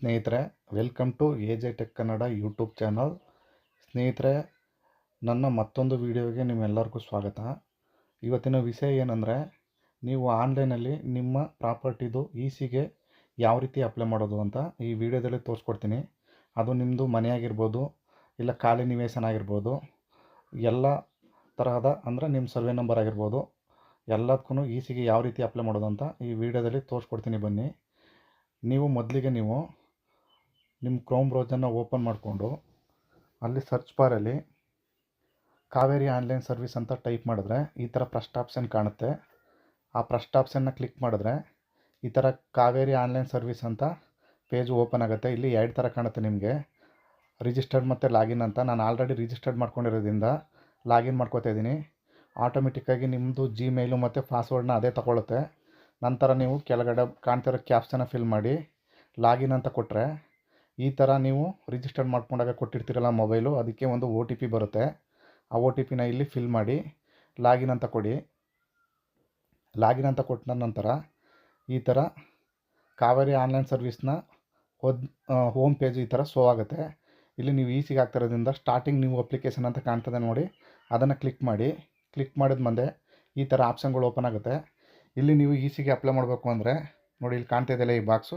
ಸ್ನೇಹಿತರೆ welcome to A J tech Kannada YouTube channel ಸ್ನೇಹಿತರೆ, ನನ್ನ ಮತ್ತೊಂದು ವಿಡಿಯೋಗೆ ನಿಮ್ಮೆಲ್ಲರಿಗೂ ಸ್ವಾಗತ. ಇವತ್ತಿನ ವಿಷಯ ಏನಂದರೆ, ನೀವು ಆನ್ಲೈನಲ್ಲಿ ನಿಮ್ಮ ಪ್ರಾಪರ್ಟಿದು ಇ ಸಿಗೆ ಯಾವ ರೀತಿ ಅಪ್ಲೈ ಮಾಡೋದು ಅಂತ ಈ ವಿಡಿಯೋದಲ್ಲಿ ತೋರಿಸ್ಕೊಡ್ತೀನಿ. ಅದು ನಿಮ್ಮದು ಮನೆಯಾಗಿರ್ಬೋದು, ಇಲ್ಲ ಖಾಲಿ ನಿವೇಶನ ಆಗಿರ್ಬೋದು, ಎಲ್ಲ ತರಹದ ಅಂದರೆ ನಿಮ್ಮ ಸರ್ವೆ ನಂಬರ್ ಆಗಿರ್ಬೋದು ಎಲ್ಲದಕ್ಕೂ ಇ ಸಿಗೆ ಯಾವ ರೀತಿ ಅಪ್ಲೈ ಮಾಡೋದು ಅಂತ ಈ ವಿಡಿಯೋದಲ್ಲಿ ತೋರಿಸ್ಕೊಡ್ತೀನಿ ಬನ್ನಿ. ನೀವು ಮೊದಲಿಗೆ ನೀವು ನಿಮ್ಮ ಕ್ರೋಮ್ ಬ್ರೌಸರ್ನ ಓಪನ್ ಮಾಡಿಕೊಂಡು ಅಲ್ಲಿ ಸರ್ಚ್ ಬಾರಲ್ಲಿ ಕಾವೇರಿ ಆನ್ಲೈನ್ ಸರ್ವಿಸ್ ಅಂತ ಟೈಪ್ ಮಾಡಿದ್ರೆ ಈ ಥರ ಪ್ರಸ್ಟ್ ಆಪ್ಷನ್ ಕಾಣುತ್ತೆ. ಆ ಪ್ರಸ್ಟ್ ಆಪ್ಷನ್ನ ಕ್ಲಿಕ್ ಮಾಡಿದ್ರೆ ಈ ಥರ ಕಾವೇರಿ ಆನ್ಲೈನ್ ಸರ್ವಿಸ್ ಅಂತ ಪೇಜ್ ಓಪನ್ ಆಗುತ್ತೆ. ಇಲ್ಲಿ ಎರಡು ಥರ ಕಾಣುತ್ತೆ ನಿಮಗೆ. ರಿಜಿಸ್ಟರ್ಡ್ ಮತ್ತು ಲಾಗಿನ್ ಅಂತ. ನಾನು ಆಲ್ರೆಡಿ ರಿಜಿಸ್ಟರ್ಡ್ ಮಾಡ್ಕೊಂಡಿರೋದ್ರಿಂದ ಲಾಗಿನ್ ಮಾಡ್ಕೋತಾ ಇದ್ದೀನಿ. ಆಟೋಮೆಟಿಕ್ಕಾಗಿ ನಿಮ್ಮದು ಜಿಮೇಲು ಮತ್ತು ಪಾಸ್ವರ್ಡ್ನ ಅದೇ ತಗೊಳುತ್ತೆ. ನಂತರ ನೀವು ಕೆಳಗಡೆ ಕಾಣ್ತಿರೋ ಕ್ಯಾಪ್ಸನ್ನ ಫಿಲ್ ಮಾಡಿ ಲಾಗಿನ್ ಅಂತ ಕೊಟ್ಟರೆ ಈ ಥರ ನೀವು ರಿಜಿಸ್ಟರ್ ಮಾಡ್ಕೊಂಡಾಗ ಕೊಟ್ಟಿರ್ತೀರಲ್ಲ ಮೊಬೈಲು ಅದಕ್ಕೆ ಒಂದು ಒ ಟಿ ಪಿ ಬರುತ್ತೆ. ಆ ಒ ಟಿ ಪಿನ ಇಲ್ಲಿ ಫಿಲ್ ಮಾಡಿ ಲಾಗಿನ್ ಅಂತ ಕೊಡಿ. ಲಾಗಿನ್ ಅಂತ ಕೊಟ್ಟ ನಂತರ ಈ ಥರ ಕಾವೇರಿ ಆನ್ಲೈನ್ ಸರ್ವಿಸ್ನ ಒದ್ ಹೋಮ್ ಪೇಜ್ ಈ ಥರ ಸೋ ಆಗುತ್ತೆ. ಇಲ್ಲಿ ನೀವು ಈಸಿಗೆ ಆಗ್ತಿರೋದ್ರಿಂದ ಸ್ಟಾರ್ಟಿಂಗ್ ನೀವು ಅಪ್ಲಿಕೇಶನ್ ಅಂತ ಕಾಣ್ತದೆ ನೋಡಿ. ಅದನ್ನು ಕ್ಲಿಕ್ ಮಾಡಿ ಕ್ಲಿಕ್ ಮಾಡಿದ ಮುಂದೆ ಈ ಥರ ಆಪ್ಷನ್ಗಳು ಓಪನ್ ಆಗುತ್ತೆ. ಇಲ್ಲಿ ನೀವು ಈಸಿಗೆ ಸಿಗೆ ಅಪ್ಲೈ ಮಾಡಬೇಕು ಅಂದರೆ ನೋಡಿ, ಇಲ್ಲಿ ಕಾಣ್ತಾ ಇದೆಯಲ್ಲ ಈ ಬಾಕ್ಸು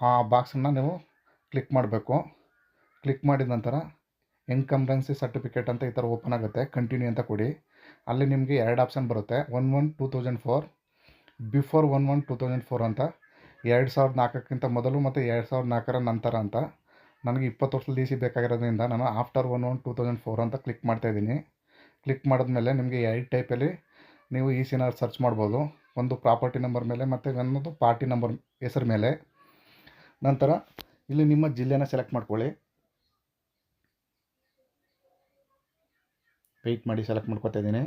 ಆ ಬಾಕ್ಸನ್ನು ನೀವು ಕ್ಲಿಕ್ ಮಾಡಬೇಕು. ಕ್ಲಿಕ್ ಮಾಡಿದ ನಂತರ ಇನ್ಕಂಬೆನ್ಸಿ ಸರ್ಟಿಫಿಕೇಟ್ ಅಂತ ಈ ಥರ ಓಪನ್ ಆಗುತ್ತೆ. ಕಂಟಿನ್ಯೂ ಅಂತ ಕೊಡಿ. ಅಲ್ಲಿ ನಿಮಗೆ ಎರಡು ಆಪ್ಷನ್ ಬರುತ್ತೆ. One one two thousand four before one one two thousand four ಅಂತ. ಎರಡು ಸಾವಿರದ ನಾಲ್ಕಕ್ಕಿಂತ ಮೊದಲು ಮತ್ತು ಎರಡು ಸಾವಿರದ ನಾಲ್ಕರ ನಂತರ ಅಂತ. ನನಗೆ ಇಪ್ಪತ್ತು ವರ್ಷದ ಡಿ ಸಿ ಬೇಕಾಗಿರೋದ್ರಿಂದ ನಾನು after one one two thousand four ಅಂತ ಕ್ಲಿಕ್ ಮಾಡ್ತಾಯಿದ್ದೀನಿ ಕ್ಲಿಕ್ ಮಾಡಿದ್ಮೇಲೆ ನಿಮಗೆ ಎರಡು ಟೈಪಲ್ಲಿ ನೀವು ಈ ಸಿನ ಸರ್ಚ್ ಮಾಡ್ಬೋದು. ಒಂದು ಪ್ರಾಪರ್ಟಿ ನಂಬರ್ ಮೇಲೆ ಮತ್ತು ಇನ್ನೊಂದು ಪಾರ್ಟಿ ನಂಬರ್ ಹೆಸರು ಮೇಲೆ. ನಂತರ ಇಲ್ಲಿ ನಿಮ್ಮ ಜಿಲ್ಲೆನ ಸೆಲೆಕ್ಟ್ ಮಾಡ್ಕೊಳ್ಳಿ. ವೆಯ್ಟ್ ಮಾಡಿ ಸೆಲೆಕ್ಟ್ ಮಾಡ್ಕೊತಾ ಇದ್ದೀನಿ.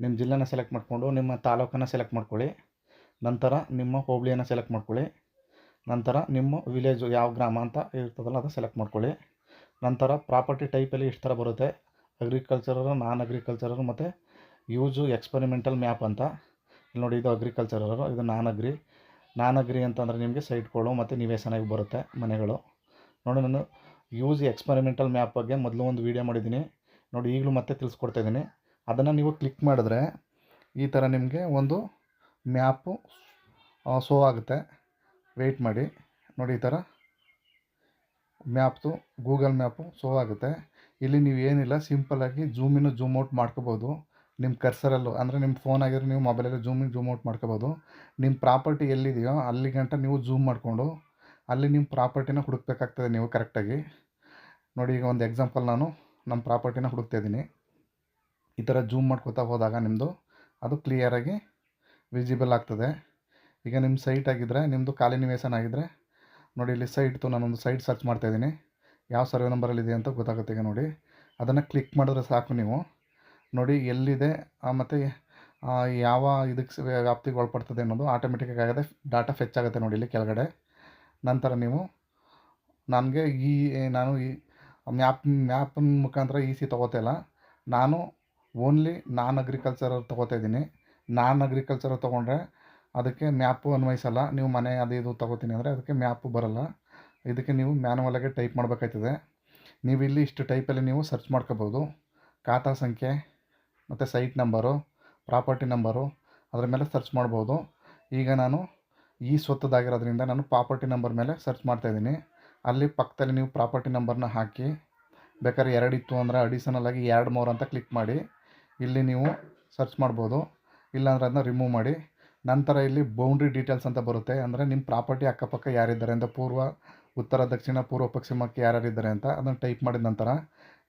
ನಿಮ್ಮ ಜಿಲ್ಲೆನ ಸೆಲೆಕ್ಟ್ ಮಾಡಿಕೊಂಡು ನಿಮ್ಮ ತಾಲೂಕನ್ನು ಸೆಲೆಕ್ಟ್ ಮಾಡ್ಕೊಳ್ಳಿ. ನಂತರ ನಿಮ್ಮ ಹೋಬಳಿಯನ್ನು ಸೆಲೆಕ್ಟ್ ಮಾಡ್ಕೊಳ್ಳಿ. ನಂತರ ನಿಮ್ಮ ವಿಲೇಜು ಯಾವ ಗ್ರಾಮ ಅಂತ ಇರ್ತದಲ್ಲ ಅದು ಸೆಲೆಕ್ಟ್ ಮಾಡ್ಕೊಳ್ಳಿ. ನಂತರ ಪ್ರಾಪರ್ಟಿ ಟೈಪಲ್ಲಿ ಇಷ್ಟು ಥರ ಬರುತ್ತೆ? ಅಗ್ರಿಕಲ್ಚರರು ನಾನ್ ಅಗ್ರಿಕಲ್ಚರರು ಮತ್ತು ಯೂಸು ಎಕ್ಸ್ಪರಿಮೆಂಟಲ್ ಮ್ಯಾಪ್ ಅಂತ. ಇಲ್ಲಿ ನೋಡಿ ಇದು ಅಗ್ರಿಕಲ್ಚರರು ಇದು ನಾನ್ ಅಗ್ರಿ ನಾನ್ ಅಗ್ರಿ ಅಂತಂದರೆ ನಿಮಗೆ ಸೈಟ್ಗಳು ಮತ್ತು ನಿವೇಶನಕ್ಕೆ ಬರುತ್ತೆ ಮನೆಗಳು. ನೋಡಿ ನಾನು ಯೂಸ್ ಎಕ್ಸ್ಪರಿಮೆಂಟಲ್ ಮ್ಯಾಪ್ ಬಗ್ಗೆ ಮೊದಲು ಒಂದು ವೀಡಿಯೋ ಮಾಡಿದ್ದೀನಿ. ನೋಡಿ ಈಗಲೂ ಮತ್ತೆ ತಿಳಿಸ್ಕೊಡ್ತಾ ಇದ್ದೀನಿ. ಅದನ್ನು ನೀವು ಕ್ಲಿಕ್ ಮಾಡಿದ್ರೆ ಈ ಥರ ನಿಮಗೆ ಒಂದು ಮ್ಯಾಪು ಸೋ ಆಗುತ್ತೆ. ವೆಯ್ಟ್ ಮಾಡಿ. ನೋಡಿ ಈ ಥರ ಮ್ಯಾಪ್ದು ಗೂಗಲ್ ಮ್ಯಾಪು ಸೋ ಆಗುತ್ತೆ. ಇಲ್ಲಿ ನೀವು ಏನಿಲ್ಲ ಸಿಂಪಲ್ಲಾಗಿ ಜೂಮಿನ್ನು ಜೂಮ್ ಔಟ್ ಮಾಡ್ಕೋಬೋದು. ನಿಮ್ಮ ಕರ್ಸರಲ್ಲೂ ಅಂದರೆ ನಿಮ್ಮ ಫೋನ್ ಆಗಿದ್ರೆ ನೀವು ಮೊಬೈಲಲ್ಲಿ ಜೂಮ್ ಇನ್ ಜೂಮ್ ಔಟ್ ಮಾಡ್ಕೋಬೋದು. ನಿಮ್ಮ ಪ್ರಾಪರ್ಟಿ ಎಲ್ಲಿದೆಯೋ, ಅಲ್ಲಿ ಗಂಟ ನೀವು ಜೂಮ್ ಮಾಡಿಕೊಂಡು, ಅಲ್ಲಿ ನಿಮ್ಮ ಪ್ರಾಪರ್ಟಿನ ಹುಡುಕ್ಬೇಕಾಗ್ತದೆ ನೀವು ಕರೆಕ್ಟಾಗಿ ನೋಡಿ, ಈಗ ಒಂದು ಎಕ್ಸಾಂಪಲ್ ನಾನು ನಮ್ಮ ಪ್ರಾಪರ್ಟಿನ ಹುಡುಕ್ತಾ ಇದ್ದೀನಿ. ಈ ಥರ ಜೂಮ್ ಮಾಡ್ಕೋತಾ ಹೋದಾಗ ನಿಮ್ಮದು ಅದು ಕ್ಲಿಯರಾಗಿ ವಿಸಿಬಲ್ ಆಗ್ತದೆ. ಈಗ ನಿಮ್ಮ ಸೈಟ್ ಆಗಿದ್ದರೆ ನಿಮ್ಮದು ಖಾಲಿ ನಿವೇಶನ ಆಗಿದ್ದರೆ ನೋಡಿ, ಇಲ್ಲಿ ಸೈಟ್ದು ನಾನೊಂದು ಸೈಟ್ ಸರ್ಚ್ ಮಾಡ್ತಾಯಿದ್ದೀನಿ ಯಾವ ಸರ್ವೆ ನಂಬರಲ್ಲಿದೆ ಅಂತ ಗೊತ್ತಾಗುತ್ತೆ ಈಗ ನೋಡಿ. ಅದನ್ನು ಕ್ಲಿಕ್ ಮಾಡಿದ್ರೆ ಸಾಕು ನೀವು. ನೋಡಿ ಎಲ್ಲಿದೆ ಮತ್ತು ಯಾವ ಇದಕ್ಕೆ ವ್ಯಾಪ್ತಿಗೆ ಒಳಪಡ್ತದೆ ಅನ್ನೋದು ಆಟೋಮೆಟಿಕ್ಕಾಗಿ ಆಗದೆ ಡಾಟಾ ಫೆಚ್ ಆಗುತ್ತೆ ನೋಡಿ ಇಲ್ಲಿ ಕೆಳಗಡೆ. ನಂತರ ನೀವು ನನಗೆ ಈ ನಾನು ಈ ಮ್ಯಾಪ್ ಮ್ಯಾಪಿನ ಮುಖಾಂತರ ಈ ಸಿ ತೊಗೋತಿಲ್ಲ ನಾನು ಓನ್ಲಿ ನಾನ್ ಅಗ್ರಿಕಲ್ಚರ್ ತೊಗೋತಾ ಇದ್ದೀನಿ. ನಾನ್ ಅಗ್ರಿಕಲ್ಚರ್ ತೊಗೊಂಡ್ರೆ ಅದಕ್ಕೆ ಮ್ಯಾಪು ಅನ್ವಯಿಸಲ್ಲ. ನೀವು ಮನೆ ಅದು ಇದು ತೊಗೋತೀನಿ ಅಂದರೆ ಅದಕ್ಕೆ ಮ್ಯಾಪು ಬರೋಲ್ಲ. ಇದಕ್ಕೆ ನೀವು ಮ್ಯಾನುವಲಾಗೆ ಟೈಪ್ ಮಾಡಬೇಕಾಯ್ತದೆ. ನೀವು ಇಲ್ಲಿ ಇಷ್ಟು ಟೈಪಲ್ಲಿ ನೀವು ಸರ್ಚ್ ಮಾಡ್ಕೋಬೋದು. ಖಾತಾ ಸಂಖ್ಯೆ. ಮತ್ತು ಸೈಟ್ ನಂಬರು ಪ್ರಾಪರ್ಟಿ ನಂಬರು ಅದರ ಮೇಲೆ ಸರ್ಚ್ ಮಾಡ್ಬೋದು. ಈಗ ನಾನು ಈ ಸ್ವತ್ತದಾಗಿರೋದ್ರಿಂದ ನಾನು ಪ್ರಾಪರ್ಟಿ ನಂಬರ್ ಮೇಲೆ ಸರ್ಚ್ ಮಾಡ್ತಾಯಿದ್ದೀನಿ ಅಲ್ಲಿ ಪಕ್ಕದಲ್ಲಿ ನೀವು ಪ್ರಾಪರ್ಟಿ ನಂಬರ್ನ ಹಾಕಿ, ಬೇಕಾದ್ರೆ ಎರಡಿತ್ತು ಅಂದರೆ ಅಡಿಷನಲ್ ಆಗಿ ಎರಡು ಮೂರು ಅಂತ ಕ್ಲಿಕ್ ಮಾಡಿ. ಇಲ್ಲಿ ನೀವು ಸರ್ಚ್ ಮಾಡ್ಬೋದು. ಇಲ್ಲಾಂದ್ರೆ ಅದನ್ನ ರಿಮೂವ್ ಮಾಡಿ. ನಂತರ ಇಲ್ಲಿ ಬೌಂಡ್ರಿ ಡೀಟೇಲ್ಸ್ ಅಂತ ಬರುತ್ತೆ. ಅಂದರೆ ನಿಮ್ಮ ಪ್ರಾಪರ್ಟಿ ಅಕ್ಕಪಕ್ಕ ಯಾರಿದ್ದಾರೆ ಅಂತ ಪೂರ್ವ, ಉತ್ತರ, ದಕ್ಷಿಣ, ಪೂರ್ವ, ಪಶ್ಚಿಮಕ್ಕೆ ಯಾರ್ಯಾರಿದ್ದಾರೆ ಅಂತ ಅದನ್ನು ಟೈಪ್ ಮಾಡಿದ ನಂತರ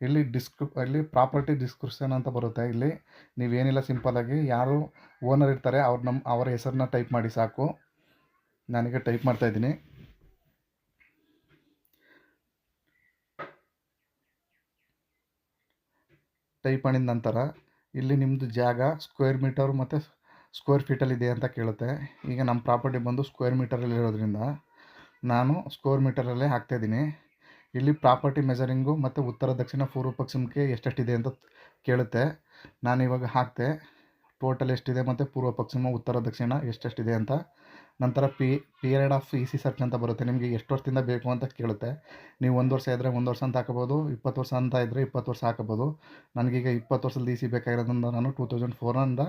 ಇಲ್ಲಿ ಡಿಸ್ಕ್, ಇಲ್ಲಿ ಪ್ರಾಪರ್ಟಿ ಡಿಸ್ಕ್ರಿಪ್ಷನ್ ಅಂತ ಬರುತ್ತೆ. ಇಲ್ಲಿ ನೀವೇನಿಲ್ಲ ಸಿಂಪಲ್ಲಾಗಿ ಯಾರು ಓನರ್ ಇರ್ತಾರೆ ಅವ್ರು ನಮ್ಮ ಅವರ ಹೆಸರನ್ನ ಟೈಪ್ ಮಾಡಿ ಸಾಕು. ನಾನೀಗ ಟೈಪ್ ಮಾಡ್ತಾಯಿದ್ದೀನಿ ಟೈಪ್ ಮಾಡಿದ ನಂತರ ಇಲ್ಲಿ ನಿಮ್ಮದು ಜಾಗ ಸ್ಕ್ವೇರ್ ಮೀಟರ್ ಮತ್ತು ಸ್ಕ್ವೇರ್ ಫೀಟಲ್ಲಿದೆ ಅಂತ ಕೇಳುತ್ತೆ. ಈಗ ನಮ್ಮ ಪ್ರಾಪರ್ಟಿ ಬಂದು ಸ್ಕ್ವೇರ್ ಮೀಟರಲ್ಲಿ ಇರೋದ್ರಿಂದ ನಾನು ಸ್ಕ್ವೇರ್ ಮೀಟರಲ್ಲೇ ಹಾಕ್ತಾಯಿದ್ದೀನಿ ಇಲ್ಲಿ ಪ್ರಾಪರ್ಟಿ ಮೆಜರಿಂಗು ಮತ್ತು ಉತ್ತರ ದಕ್ಷಿಣ ಪೂರ್ವ ಪಶ್ಚಿಮಕ್ಕೆ ಎಷ್ಟೆಷ್ಟಿದೆ ಅಂತ ಕೇಳುತ್ತೆ. ನಾನು ಇವಾಗ ಹಾಕಿದೆ ಟೋಟಲ್ ಎಷ್ಟಿದೆ ಮತ್ತು ಪೂರ್ವ ಪಶ್ಚಿಮ, ಉತ್ತರ ದಕ್ಷಿಣ ಎಷ್ಟೆಷ್ಟಿದೆ ಅಂತ. ನಂತರ P, period of E C search ಅಂತ ಬರುತ್ತೆ. ನಿಮಗೆ ಎಷ್ಟು ವರ್ಷದಿಂದ ಬೇಕು ಅಂತ ಕೇಳುತ್ತೆ. ನೀವು ಒಂದು ವರ್ಷ ಇದ್ದರೆ ಒಂದು ವರ್ಷ ಅಂತ ಹಾಕೋಬೋದು, ಇಪ್ಪತ್ತು ವರ್ಷ ಅಂತ ಇದ್ದರೆ ಇಪ್ಪತ್ತು ವರ್ಷ ಹಾಕೋಬೋದು. ನನಗೀಗ ಇಪ್ಪತ್ತು ವರ್ಷದ ಇ ಸಿ ಬೇಕಾಗಿರೋದ್ರಿಂದ ನಾನು ಟೂ ತೌಸಂಡ್ ಫೋರಿಂದ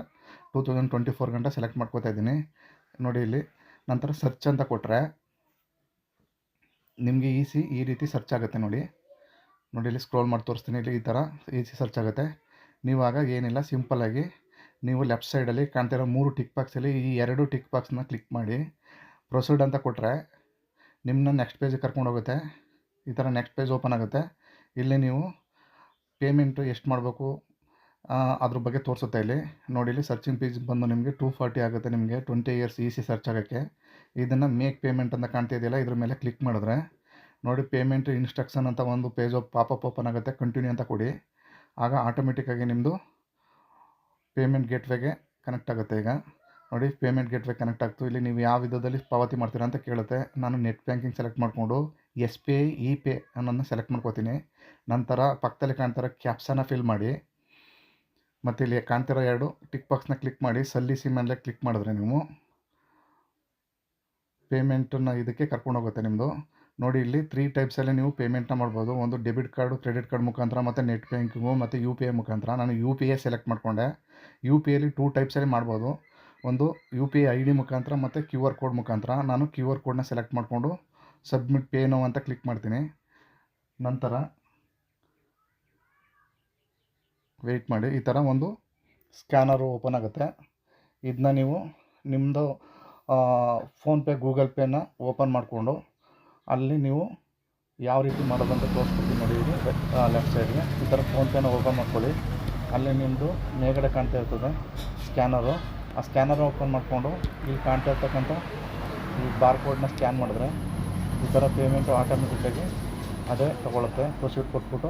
ಟೂ ತೌಸಂಡ್ ಟ್ವೆಂಟಿ ಫೋರ್ ಗಂಟ ಸೆಲೆಕ್ಟ್ ಮಾಡ್ಕೋತಾ ಇದ್ದೀನಿ. ನೋಡಿ ಇಲ್ಲಿ. ನಂತರ ಸರ್ಚ್ ಅಂತ ಕೊಟ್ಟರೆ ನಿಮಗೆ ಇ ಸಿ ಈ ರೀತಿ ಸರ್ಚ್ ಆಗುತ್ತೆ ನೋಡಿ. ನೋಡಿ ಇಲ್ಲಿ ಸ್ಕ್ರೋಲ್ ಮಾಡಿ ತೋರಿಸ್ತೀನಿ. ಇಲ್ಲಿ ಈ ಥರ ಈ ಸಿ ಸರ್ಚ್ ಆಗುತ್ತೆ. ನೀವು ಆಗ ಏನಿಲ್ಲ ಸಿಂಪಲ್ಲಾಗಿ ನೀವು ಲೆಫ್ಟ್ ಸೈಡಲ್ಲಿ ಕಾಣ್ತಿರೋ ಮೂರು ಟಿಕ್ ಬಾಕ್ಸಲ್ಲಿ ಈ ಎರಡು ಟಿಕ್ ಬಾಕ್ಸ್ನ ಕ್ಲಿಕ್ ಮಾಡಿ. ಪ್ರೊಸೀಡ್ ಅಂತ ಕೊಟ್ಟರೆ ನಿಮ್ಮನ್ನ ನೆಕ್ಸ್ಟ್ ಪೇಜಿಗೆ ಕರ್ಕೊಂಡು ಹೋಗುತ್ತೆ. ಈ ಥರ ನೆಕ್ಸ್ಟ್ ಪೇಜ್ ಓಪನ್ ಆಗುತ್ತೆ. ಇಲ್ಲಿ ನೀವು ಪೇಮೆಂಟು ಎಷ್ಟು ಮಾಡಬೇಕು ಅದ್ರ ಬಗ್ಗೆ ತೋರಿಸುತ್ತೆ ಇಲ್ಲಿ. ನೋಡಿ ಇಲ್ಲಿ ಸರ್ಚಿಂಗ್ ಪೇಜ್ ಬಂದು ನಿಮಗೆ ಟೂ ಫಾರ್ಟಿ ಆಗುತ್ತೆ ನಿಮಗೆ twenty years E C search ಆಗೋಕ್ಕೆ. ಇದನ್ನು ಮೇಕ್ ಪೇಮೆಂಟ್ ಅಂತ ಕಾಣ್ತಿದೆಯಲ್ಲ ಇದ್ರ ಮೇಲೆ ಕ್ಲಿಕ್ ಮಾಡಿದ್ರೆ. ನೋಡಿ ಪೇಮೆಂಟ್ ಇನ್ಸ್ಟ್ರಕ್ಷನ್ ಅಂತ ಒಂದು ಪೇಜ್ ಪಾಪಪ್ ಓಪನ್ ಆಗುತ್ತೆ ಕಂಟಿನ್ಯೂ ಅಂತ ಕೊಡಿ. ಆಗ ಆಟೋಮೆಟಿಕ್ಕಾಗಿ ನಿಮ್ಮದು ಪೇಮೆಂಟ್ ಗೇಟ್ವೇಗೆ ಕನೆಕ್ಟ್ ಆಗುತ್ತೆ ಈಗ. ನೋಡಿ ಪೇಮೆಂಟ್ ಗೇಟ್ವೇ ಕನೆಕ್ಟ್ ಆಗ್ತು. ಇಲ್ಲಿ ನೀವು ಯಾವ ವಿಧದಲ್ಲಿ ಪಾವತಿ ಮಾಡ್ತೀರಾ ಅಂತ ಕೇಳುತ್ತೆ. ನಾನು ನೆಟ್ ಬ್ಯಾಂಕಿಂಗ್ ಸೆಲೆಕ್ಟ್ ಮಾಡಿಕೊಂಡು S B I e pay ಅನ್ನೋದನ್ನ ಸೆಲೆಕ್ಟ್ ಮಾಡ್ಕೋತೀನಿ. ನಂತರ ಪಕ್ಕದಲ್ಲಿ ಕಾಣ್ತಾರೆ ಕ್ಯಾಪ್ಸನ್ನ ಫಿಲ್ ಮಾಡಿ. ಮತ್ತು ಇಲ್ಲಿ ಕಾಣ್ತಿರೋ ಎರಡು. ಟಿಕ್ ಬಾಕ್ಸ್ನ ಕ್ಲಿಕ್ ಮಾಡಿ ಸಲ್ಲಿಸಿ ಮೇಲೆ ಕ್ಲಿಕ್ ಮಾಡಿದ್ರೆ ನೀವು ಪೇಮೆಂಟನ್ನು ಇದಕ್ಕೆ ಕರ್ಕೊಂಡು ಹೋಗುತ್ತೆ ನಿಮ್ಮದು ನೋಡಿ ಇಲ್ಲಿ ತ್ರೀ ಟೈಪ್ಸಲ್ಲೇ ನೀವು ಪೇಮೆಂಟ್ನ ಮಾಡ್ಬೋದು. ಒಂದು ಡೆಬಿಟ್ ಕಾರ್ಡು ಕ್ರೆಡಿಟ್ ಕಾರ್ಡ್ ಮುಖಾಂತರ, ಮತ್ತು ನೆಟ್ ಬ್ಯಾಂಕಿಂಗು ಮತ್ತು ಯು ಪಿ ಐ ಮುಖಾಂತರ. ನಾನು ಯು ಪಿ ಐ ಸೆಲೆಕ್ಟ್ ಮಾಡಿಕೊಂಡೆ. ಯು ಪಿ ಐಲಿ ಟೂ ಟೈಪ್ಸಲ್ಲಿ ಮಾಡ್ಬೋದು. ಒಂದು U P I I D ಮುಖಾಂತರ, ಮತ್ತು ಕ್ಯೂ ಆರ್ ಕೋಡ್ ಮುಖಾಂತರ. ನಾನು ಕ್ಯೂ ಆರ್ ಕೋಡ್ನ ಸೆಲೆಕ್ಟ್ ಮಾಡಿಕೊಂಡು ಸಬ್ಮಿಟ್ ಪೇ ನೋ ಅಂತ ಕ್ಲಿಕ್ ಮಾಡ್ತೀನಿ. ನಂತರ ವೆಯ್ಟ್ ಮಾಡಿ. ಈ ಥರ ಒಂದು ಸ್ಕ್ಯಾನರು ಓಪನ್ ಆಗುತ್ತೆ. ಇದನ್ನ ನೀವು ನಿಮ್ಮದು ಫೋನ್ಪೇ ಗೂಗಲ್ ಪೇನ ಓಪನ್ ಮಾಡಿಕೊಂಡು, ಅಲ್ಲಿ ನೀವು ಯಾವ ರೀತಿ ಮಾಡೋದಂತ ತೋರಿಸ್ಕೊಡ್ತೀನಿ ನೋಡಿ ಲೆಫ್ಟ್ ಸೈಡ್ಗೆ ಈ ಥರ ಫೋನ್ಪೇನ ಓಪನ್ ಮಾಡ್ಕೊಳ್ಳಿ. ಅಲ್ಲಿ ನಿಮ್ಮದು ಮೇಲ್ಗಡೆ ಕಾಣ್ತಾ ಇರ್ತದೆ ಸ್ಕ್ಯಾನರು ಆ ಸ್ಕ್ಯಾನರ್ ಓಪನ್ ಮಾಡಿಕೊಂಡು, ಇಲ್ಲಿ ಕಾಣ್ತಾ ಇರ್ತಕ್ಕಂಥ ಈ ಬಾರ್ ಕೋಡ್ನ ಸ್ಕ್ಯಾನ್ ಮಾಡಿದ್ರೆ ಈ ಥರ ಪೇಮೆಂಟು ಆಟೋಮೆಟಿಕ್ಕಾಗಿ ಅದೇ ತೊಗೊಳುತ್ತೆ. ಪ್ರೊಸೀಡ್ ಕೊಟ್ಬಿಟ್ಟು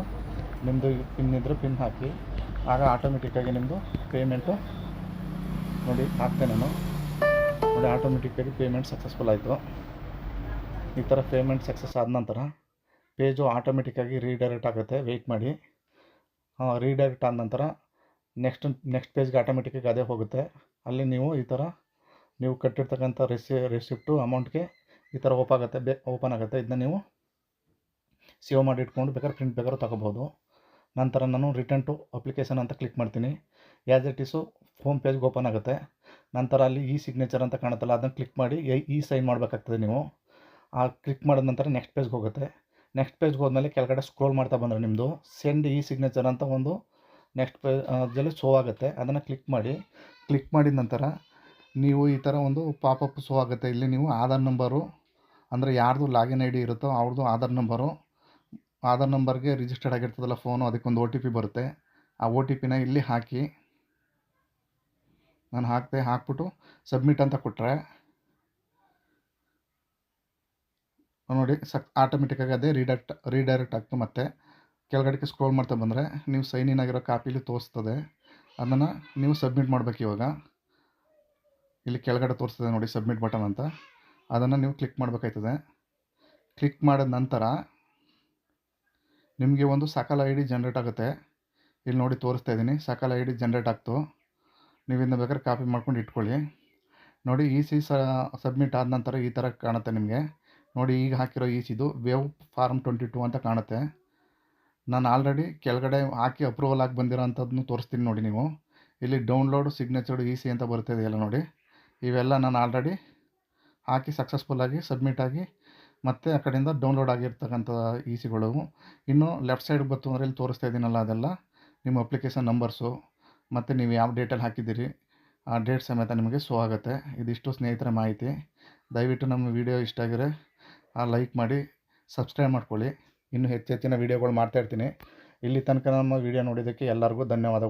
ನಿಮ್ಮದು ಪಿನ್ ಇದ್ದರೆ ಪಿನ್ ಹಾಕಿ. ಆಗ ಆಟೋಮೆಟಿಕ್ಕಾಗಿ ನಿಮ್ಮದು ಪೇಮೆಂಟು ನೋಡಿ ಹಾಕ್ತೇನೆ ನಾನು. ನೋಡಿ ಆಟೋಮೆಟಿಕ್ಕಾಗಿ ಪೇಮೆಂಟ್ ಸಕ್ಸಸ್ಫುಲ್ ಆಯಿತು. ಈ ಥರ ಪೇಮೆಂಟ್ ಸಕ್ಸಸ್ ಆದ ನಂತರ ಪೇಜು ಆಟೋಮೆಟಿಕ್ಕಾಗಿ ರೀಡೈರೆಕ್ಟ್ ಆಗುತ್ತೆ. ವೆಯ್ಟ್ ಮಾಡಿ. ರೀಡೈರೆಕ್ಟ್ ಆದ ನಂತರ ನೆಕ್ಸ್ಟ್ ನೆಕ್ಸ್ಟ್ ಪೇಜ್ಗೆ ಆಟೋಮೆಟಿಕ್ಕಾಗಿ ಅದೇ ಹೋಗುತ್ತೆ. ಅಲ್ಲಿ ನೀವು ಈ ಥರ ನೀವು ಕಟ್ಟಿರ್ತಕ್ಕಂಥ ರೆಸಿ ರೆಸಿಪ್ಟು ಅಮೌಂಟ್ಗೆ ಈ ಥರ ಓಪ್ ಆಗುತ್ತೆ. ಬೇ ಓಪನ್ ಆಗುತ್ತೆ. ಇದನ್ನ ನೀವು ಸೇವ್ ಮಾಡಿ ಇಟ್ಕೊಂಡು ಬೇಕಾದ್ರೆ ಪ್ರಿಂಟ್ ಬೇಕಾದ್ರೂ ತಗೋಬೋದು ನಂತರ ನಾನು ರಿಟರ್ನ್ ಟು ಅಪ್ಲಿಕೇಶನ್ ಅಂತ ಕ್ಲಿಕ್ ಮಾಡ್ತೀನಿ. ಆ್ಯಸ್ ಇಟ್ ಈಸು ಹೋಮ್ ಪೇಜ್ಗೆ ಓಪನ್ ಆಗುತ್ತೆ. ನಂತರ ಅಲ್ಲಿ ಇ ಸಿಗ್ನೇಚರ್ ಅಂತ ಕಾಣುತ್ತಲ್ಲ, ಅದನ್ನು ಕ್ಲಿಕ್ ಮಾಡಿ ಇ ಸೈನ್ ಮಾಡಬೇಕಾಗ್ತದೆ ನೀವು. ಆ ಕ್ಲಿಕ್ ಮಾಡಿದ ನಂತರ ನೆಕ್ಸ್ಟ್ ಪೇಜ್ಗೆ ಹೋಗುತ್ತೆ. ನೆಕ್ಸ್ಟ್ ಪೇಜ್ಗೆ ಹೋದ್ಮೇಲೆ ಕೆಳಗಡೆ ಸ್ಕ್ರೋಲ್ ಮಾಡ್ತಾ ಬಂದರೆ ನಿಮ್ಮದು ಸೆಂಡ್ ಇ ಸಿಗ್ನೇಚರ್ ಅಂತ ಒಂದು ನೆಕ್ಸ್ಟ್ ಪೇಜ್ ಅದರಲ್ಲಿ ಶೋ ಆಗುತ್ತೆ. ಅದನ್ನು ಕ್ಲಿಕ್ ಮಾಡಿ ಕ್ಲಿಕ್ ಮಾಡಿದ ನಂತರ ನೀವು ಈ ಥರ ಒಂದು ಪಾಪಪ್ ಶೋ ಆಗುತ್ತೆ. ಇಲ್ಲಿ ನೀವು ಆಧಾರ್ ನಂಬರು ಅಂದರೆ ಯಾರ್ದು ಲಾಗಿನ್ ಐ ಡಿ ಇರುತ್ತೋ ಅವ್ರದ್ದು ಆಧಾರ್ ನಂಬರು ಆಧಾರ್ ನಂಬರ್ಗೆ ರಿಜಿಸ್ಟರ್ಡ್ ಆಗಿರ್ತದಲ್ಲ ಫೋನು ಅದಕ್ಕೊಂದು ಒ ಟಿ ಪಿ ಬರುತ್ತೆ. ಆ ಒ ಟಿ ಪಿನ ಇಲ್ಲಿ ಹಾಕಿ, ನಾನು ಹಾಕಿದೆ, ಹಾಕ್ಬಿಟ್ಟು ಸಬ್ಮಿಟ್ ಅಂತ ಕೊಟ್ಟರೆ ನೋಡಿ ಸಕ್ ಆಟೋಮೆಟಿಕ್ಕಾಗಿ ಅದೇ ರೀಡೈರೆಕ್ಟ್ ರೀಡೈರೆಕ್ಟ್ ಆಗ್ತು ಮತ್ತೆ ಕೆಳಗಡೆಗೆ ಸ್ಕ್ರೋಲ್ ಮಾಡ್ತಾ ಬಂದರೆ ನೀವು ಸೈನ್ ಇನ್ ಆಗಿರೋ ಕಾಪಿಲಿ ತೋರಿಸ್ತದೆ. ಅದನ್ನು ನೀವು ಸಬ್ಮಿಟ್ ಮಾಡ್ಬೇಕು ಇವಾಗ. ಇಲ್ಲಿ ಕೆಳಗಡೆ ತೋರಿಸ್ತದೆ ನೋಡಿ ಸಬ್ಮಿಟ್ ಬಟನ್ ಅಂತ. ಅದನ್ನು ನೀವು ಕ್ಲಿಕ್ ಮಾಡಬೇಕಾಯ್ತದೆ. ಕ್ಲಿಕ್ ಮಾಡಿದ ನಂತರ ನಿಮಗೆ ಒಂದು ಸಕಾಲ ಐ ಡಿ ಜನ್ರೇಟ್ ಆಗುತ್ತೆ. ಇಲ್ಲಿ ನೋಡಿ ತೋರಿಸ್ತಾ ಇದ್ದೀನಿ. ಸಕಾಲ ಐ ಡಿ ಜನ್ರೇಟ್ ಆಗ್ತು. ನೀವು ಇದನ್ನ ಬೇಕಾದ್ರೆ ಕಾಪಿ ಮಾಡ್ಕೊಂಡು ಇಟ್ಕೊಳ್ಳಿ. ನೋಡಿ ಇ ಸಿ ಸಬ್ಮಿಟ್ ಆದ ನಂತರ ಈ ಥರ ಕಾಣುತ್ತೆ ನಿಮಗೆ. ನೋಡಿ ಈಗ ಹಾಕಿರೋ ಈ ಸಿದು ವೇವ್ ಫಾರ್ಮ್ ಟ್ವೆಂಟಿ ಟೂ ಅಂತ ಕಾಣುತ್ತೆ. ನಾನು ಆಲ್ರೆಡಿ ಕೆಳಗಡೆ ಹಾಕಿ ಅಪ್ರೂವಲ್ ಆಗಿ ಬಂದಿರೋ ಅಂಥದ್ದನ್ನು ತೋರಿಸ್ತೀನಿ ನೋಡಿ ನೀವು. ಇಲ್ಲಿ ಡೌನ್ಲೋಡ್ ಸಿಗ್ನೇಚರ್ಡ್ ಇ ಸಿ ಅಂತ ಬರ್ತಾ ಇದೆಯಲ್ಲ ನೋಡಿ. ಇವೆಲ್ಲ ನಾನು ಆಲ್ರೆಡಿ ಹಾಕಿ ಸಕ್ಸಸ್ಫುಲ್ಲಾಗಿ ಸಬ್ಮಿಟ್ ಆಗಿ ಮತ್ತು ಆ ಕಡೆಯಿಂದ ಡೌನ್ಲೋಡ್ ಆಗಿರ್ತಕ್ಕಂಥ ಇ ಸಿಗಳು ಇನ್ನು ಲೆಫ್ಟ್ ಸೈಡ್ ಬಂತು ಅಂದರೆ ಇಲ್ಲಿ ತೋರಿಸ್ತಾ ಇದ್ದೀನಲ್ಲ ಅದೆಲ್ಲ. ನಿಮ್ಮ ಅಪ್ಲಿಕೇಶನ್ ನಂಬರ್ಸು ಮತ್ತು ನೀವು ಯಾವ ಡೇಟಲ್ಲಿ ಹಾಕಿದ್ದೀರಿ, ಆ ಡೇಟ್ ಸಮೇತ ನಿಮಗೆ ಶೋ ಆಗುತ್ತೆ. ಇದಿಷ್ಟು ಸ್ನೇಹಿತರ ಮಾಹಿತಿ. ದಯವಿಟ್ಟು ನಮ್ಮ ವಿಡಿಯೋ ಇಷ್ಟ ಆಗಿದ್ರೆ, ಆ ಲೈಕ್ ಮಾಡಿ ಸಬ್ಸ್ಕ್ರೈಬ್ ಮಾಡ್ಕೊಳ್ಳಿ. ಇನ್ನೂ ಹೆಚ್ಚು ಹೆಚ್ಚಿನ ವೀಡಿಯೋಗಳು ಮಾಡ್ತಾಯಿರ್ತೀನಿ ಇಲ್ಲಿ ತನಕ ನಮ್ಮ ವೀಡಿಯೋ ನೋಡಿದ್ದಕ್ಕೆ ಎಲ್ಲರಿಗೂ ಧನ್ಯವಾದಗಳು.